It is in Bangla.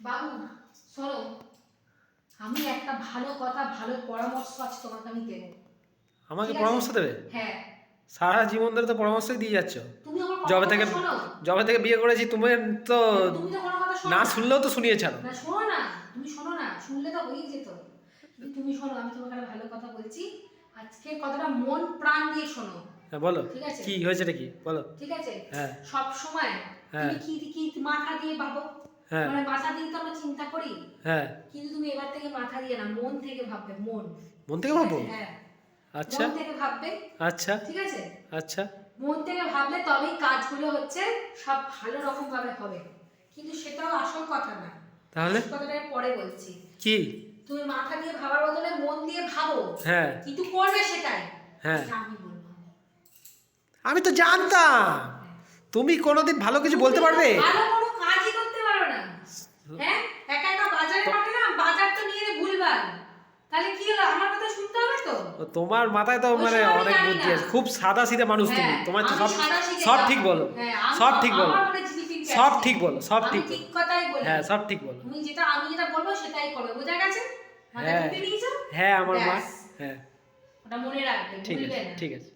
বাবু শোনো। আমি একটা ভালো কথা ভালো পরামর্শ আছে তোমাকে আমি দেবো। আমাকে পরামর্শ দেবে? হ্যাঁ। সারা জীবন ধরে তো পরামর্শই দিয়ে যাচ্ছ। যবে থেকে যবে থেকে বিয়ে করেছি তুমি তো না শুনলেও তো শুনিয়ে ছাড়ো। না শোনো না। তুমি শোনো না। শুনলে তো হয়েই যেত। তুমি শোনো আমি তোমাকে একটা ভালো কথা বলছি। আজকে কথাটা মন প্রাণ দিয়ে শোনো। হ্যাঁ বলো। কি হয়েছেটা কি? বলো। ঠিক আছে? হ্যাঁ। সব সময় হ্যাঁ। তুমি কি কি মাথা দিয়ে ভাবো? হ্যাঁ মানে মাথা দিয়ে তো আমরা চিন্তা করি। হ্যাঁ। কিন্তু তুমি এবার থেকে মাথা দিয়ে না মন থেকে ভাববে মন। মন থেকে ভাবো হ্যাঁ। আচ্ছা। মন থেকে ভাববে। আচ্ছা। ঠিক আছে? আচ্ছা। মন থেকে ভাবলে তবেই কাজগুলো হচ্ছে সব ভালো রকম ভাবে হবে। কিন্তু সেটাও আসল কথা না। তাহলে? কথাটা আমি পরে বলছি। কি? তুমি মাথা দিয়ে ভাবার বদলে মন দিয়ে ভাবো। হ্যাঁ। কিন্তু করবে সেটাই। হ্যাঁ। আমি বলব। আমি তো জানতাম। তুমি কোনোদিন ভালো কিছু বলতে পারবে? ভালো পারো না। হ্যাঁ? একা একা বাজারে পাঠালাম বাজার তো নিয়ে ভুলবার। তাহলে কি হলো? আমার কথা শুনতে হবে তো? তোমার মাথায় তো মানে অনেক বুদ্ধি আছে। খুব সাদা সিধে মানুষ তুমি। হ্যাঁ, তোমার তো সব সব ঠিক বলো। হ্যাঁ, সব ঠিক বলো। সব ঠিক বলো সব ঠিক ঠিক কথাই বলি হ্যাঁ সব ঠিক বলো। তুমি যেটা আমি যেটা বলব সেটাই করবে বোঝা গেছে? হ্যাঁ। হ্যাঁ আমার মা হ্যাঁ। ওটা মনে রাখবে ঠিক আছে ঠিক আছে।